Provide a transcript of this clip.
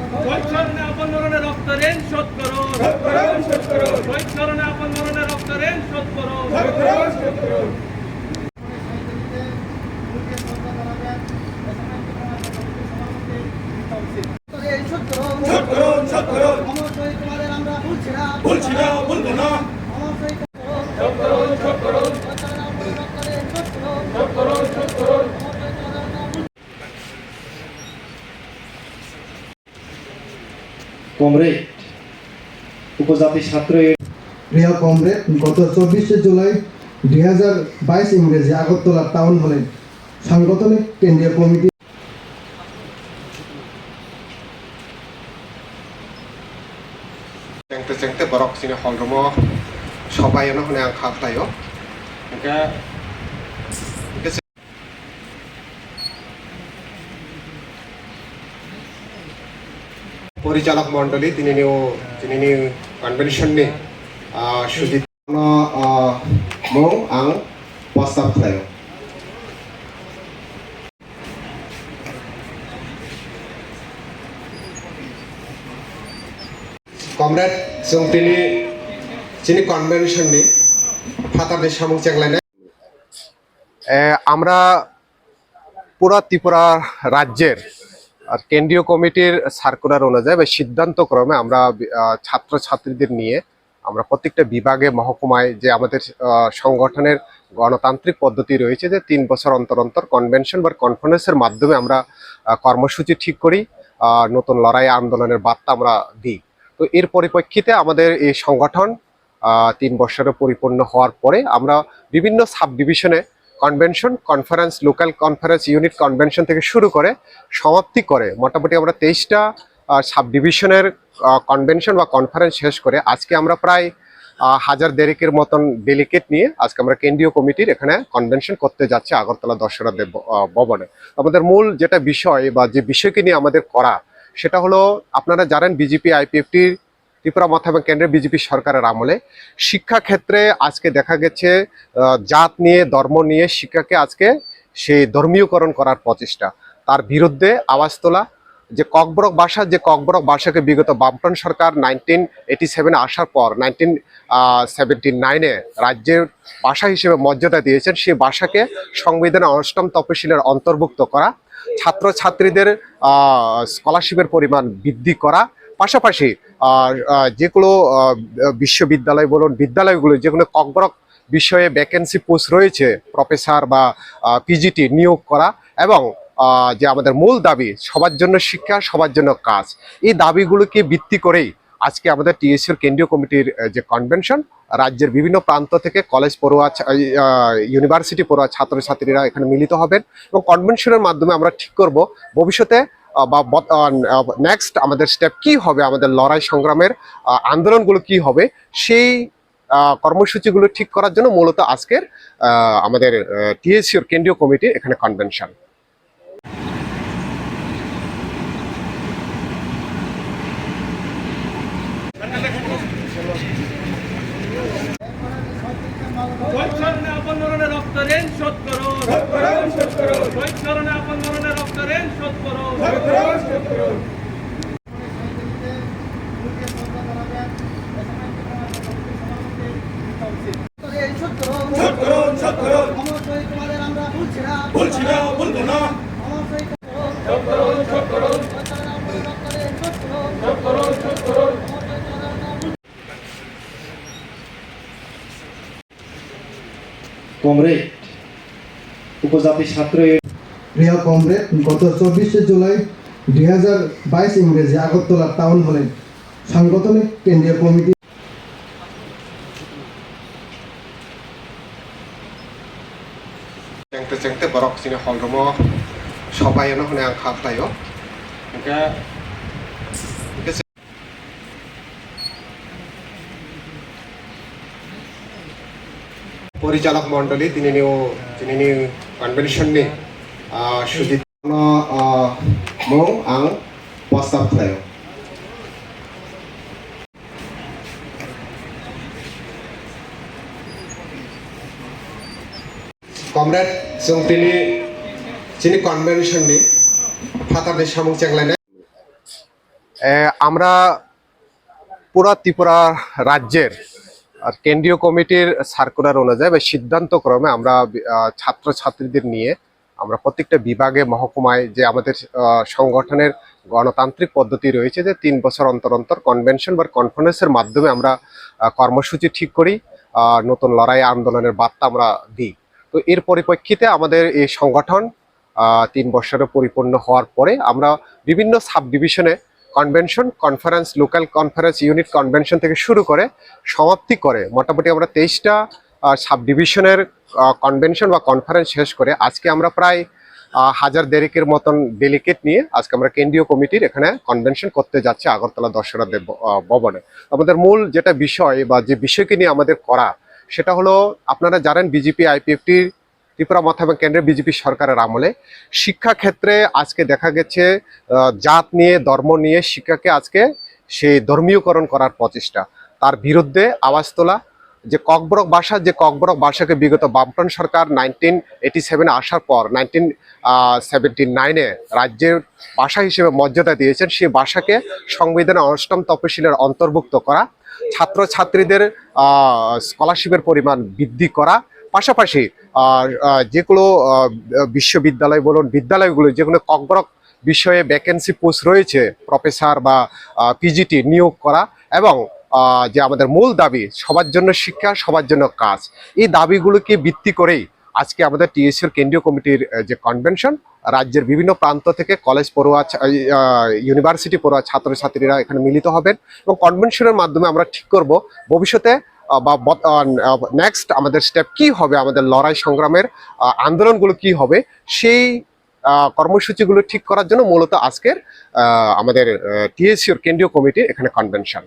네. Comrade উপজাতি ছাত্র প্রিয় কমরেড গত চব্বিশে জুলাই দুই হাজার বাইশ ইংরেজি আগরতলা টাউন হলে সাংগঠনিক কেন্দ্রীয় committee cengte borok sini hol romo সবাই এনে হনে আং খাফতায়ো পরিচালক মণ্ডলী তিনি তিনি কনভেনশননি সুজিত म आं प्रस्ताव खालायो कमरेड जों दिनै जोंनि कनभेनशननि फातारनि सामुं चेंलायनाय আমরা পুরা ত্রিপুরা রাজ্যের কেন্দ্রীয় কমিটির সার্কুলার অনুযায়ী বা সিদ্ধান্তক্রমে আমরা ছাত্রছাত্রীদের নিয়ে আমরা প্রত্যেকটা বিভাগে, মহকুমায় যে আমাদের সংগঠনের গণতান্ত্রিক পদ্ধতি রয়েছে যে তিন বছর অন্তর অন্তর কনভেনশন বা কনফারেন্সের মাধ্যমে আমরা কর্মসূচি ঠিক করি নতুন লড়াই আন্দোলনের বার্তা আমরা দিই। তো এর পরিপ্রেক্ষিতে আমাদের এই সংগঠন তিন বছরে পরিপূর্ণ হওয়ার পরে আমরা বিভিন্ন সাব ডিভিশনে convention conference local conference unit convention থেকে শুরু করে সমাপ্তি করে। মোটামুটি আমরা তেইশটা সাব ডিভিশনের কনভেনশন বা কনফারেন্স শেষ করে আজকে আমরা প্রায় হাজার দেড়েকের মতন ডেলিকেট নিয়ে আজকে আমরা কেন্দ্রীয় কমিটির এখানে কনভেনশন করতে যাচ্ছি আগরতলা দশরা ভবনে। আমাদের মূল যেটা বিষয় বা যে বিষয়কে নিয়ে আমাদের করা, সেটা হলো আপনারা জানেন বিজেপি আইপিএফটির ত্রিপুরা মাথাভাঙা কেন্দ্রের বিজেপি সরকারের আমলে। শিক্ষা ক্ষেত্রে আজকে দেখা গেছে জাত নিয়ে, ধর্ম নিয়ে শিক্ষাকে আজকে সেই ধর্মীয়করণ করার প্রচেষ্টা। তার বিরুদ্ধে আওয়াজ তোলা, যে ককবরক ভাষা যে ককবরক ভাষাকে বিগত বামফ্রন্ট সরকার নাইনটিন এইটি সেভেনে আসার পর, নাইনটিন সেভেন্টি নাইনে রাজ্যের ভাষা হিসেবে মর্যাদা দিয়েছেন, সেই ভাষাকে সংবিধানের অষ্টম তপশিলের অন্তর্ভুক্ত করা, ছাত্রছাত্রীদের স্কলারশিপের পরিমাণ বৃদ্ধি করা পাশাপাশি যেগুলো বিশ্ববিদ্যালয় বলুন, বিদ্যালয়গুলো যেগুলো ককবরক বিষয়ে ভ্যাকেন্সি পোস্ট রয়েছে প্রফেসর বা পিজিটি নিয়োগ করা এবং যে আমাদের মূল দাবি, সবার জন্য শিক্ষা, সবার জন্য কাজ। এই দাবিগুলোকে ভিত্তি করেই আজকে আমাদের টিএসসির কেন্দ্রীয় কমিটির যে কনভেনশন রাজ্যের বিভিন্ন প্রান্ত থেকে কলেজ পড়ুয়া ইউনিভার্সিটি পড়ুয়া ছাত্রছাত্রীরা এখানে মিলিত হবেন এবং কনভেনশনের মাধ্যমে আমরা ঠিক করব। ভবিষ্যতে বা নেক্সট আমাদের স্টেপ কি হবে? আমাদের লড়াই সংগ্রামের আন্দোলনগুলো কি হবে? সেই কর্মসূচিগুলো ঠিক করার জন্য মূলত আজকের আমাদের টিএসসির কেন্দ্রীয় কমিটি এখানে কনভেনশন রক্ত ঋণ শোধ করো চরণে আপন মরণে রক্ত ঋণ শোধ করো বলছি না বলব না। কমরেড উপজাতি ছাত্র প্রিয় কমরেড গত চব্বিশে জুলাই দুই হাজার বাইশ ইংরেজি আগরতলা টাউন হলে সাংগঠনিক কেন্দ্রীয় committee cengte cengte borok sini hol romo সবাই এনে হনে আং খাফতায়ো একা পরিচালক মণ্ডলী, তিনি কনভেনশন নি। suditono mo কমরেড আমরা পুরা ত্রিপুরা রাজ্যের আর কেন্দ্রীয় কমিটির সার্কুলার অনুযায়ী বা সিদ্ধান্তক্রমে আমরা ছাত্র ছাত্রীদের নিয়ে আমরা প্রত্যেকটা বিভাগে মহকুমায় যে আমাদের সংগঠনের গণতান্ত্রিক পদ্ধতি রয়েছে যে তিন বছর অন্তর অন্তর কনভেনশন বা কনফারেন্সের মাধ্যমে আমরা কর্মসূচি ঠিক করি নতুন লড়াই আন্দোলনের বার্তা আমরা দিই। তো এর পরিপ্রেক্ষিতে আমাদের এই সংগঠন তিন বছরে পরিপূর্ণ হওয়ার পরে আমরা বিভিন্ন সাব ডিভিশনে convention conference local conference unit convention থেকে শুরু করে সমাপ্তি করে। মোটামুটি আমরা তেইশটা সাব ডিভিশনের কনভেনশন বা কনফারেন্স শেষ করে আজকে আমরা প্রায় হাজার দেড়েকের মতন ডেলিকেট নিয়ে আজকে আমরা কেন্দ্রীয় কমিটির এখানে কনভেনশন করতে যাচ্ছি আগরতলা দেব ভবনে। আমাদের মূল যেটা বিষয় বা যে বিষয়কে নিয়ে আমাদের করা, সেটা হলো আপনারা জানেন বিজেপি আইপিএফটির ত্রিপুরা মথা এবং কেন্দ্রের বিজেপি সরকারের আমলে শিক্ষা ক্ষেত্রে আজকে দেখা গেছে জাত নিয়ে, ধর্ম নিয়ে শিক্ষাকে আজকে সেই ধর্মীয়করণ করার প্রচেষ্টা। তার বিরুদ্ধে আওয়াজ তোলা যে ককবরক ভাষা যে ককবরক ভাষাকে বিগত বামফ্রন্ট সরকার নাইনটিন এইটি সেভেনে আসার পর নাইনটিন সেভেন্টি নাইনে রাজ্যের ভাষা হিসেবে মর্যাদা দিয়েছেন, সেই ভাষাকে সংবিধানের অষ্টম তপশিলের অন্তর্ভুক্ত করা, ছাত্রছাত্রীদের স্কলারশিপের পরিমাণ বৃদ্ধি করা, পাশাপাশি যেগুলো বিশ্ববিদ্যালয় বলুন, বিদ্যালয়গুলো, যেগুলো ককবরক বিষয়ে ভ্যাকেন্সি পোস্ট রয়েছে প্রফেসর বা পিজিটি নিয়োগ করা এবং যে আমাদের মূল দাবি, সবার জন্য শিক্ষা, সবার জন্য কাজ। এই দাবিগুলোকে ভিত্তি করেই আজকে আমাদের টিএসসির কেন্দ্রীয় কমিটির যে কনভেনশন রাজ্যের বিভিন্ন প্রান্ত থেকে কলেজ পড়ুয়া ইউনিভার্সিটি পড়ুয়া ছাত্রছাত্রীরা এখানে মিলিত হবেন এবং কনভেনশনের মাধ্যমে আমরা ঠিক করব ভবিষ্যতে বা নেক্সট আমাদের স্টেপ কি হবে, আমাদের লড়াই সংগ্রামের আন্দোলনগুলো কি হবে, সেই কর্মসূচিগুলো ঠিক করার জন্য মূলত আজকের আমাদের টিএসসির কেন্দ্রীয় কমিটির এখানে কনভেনশন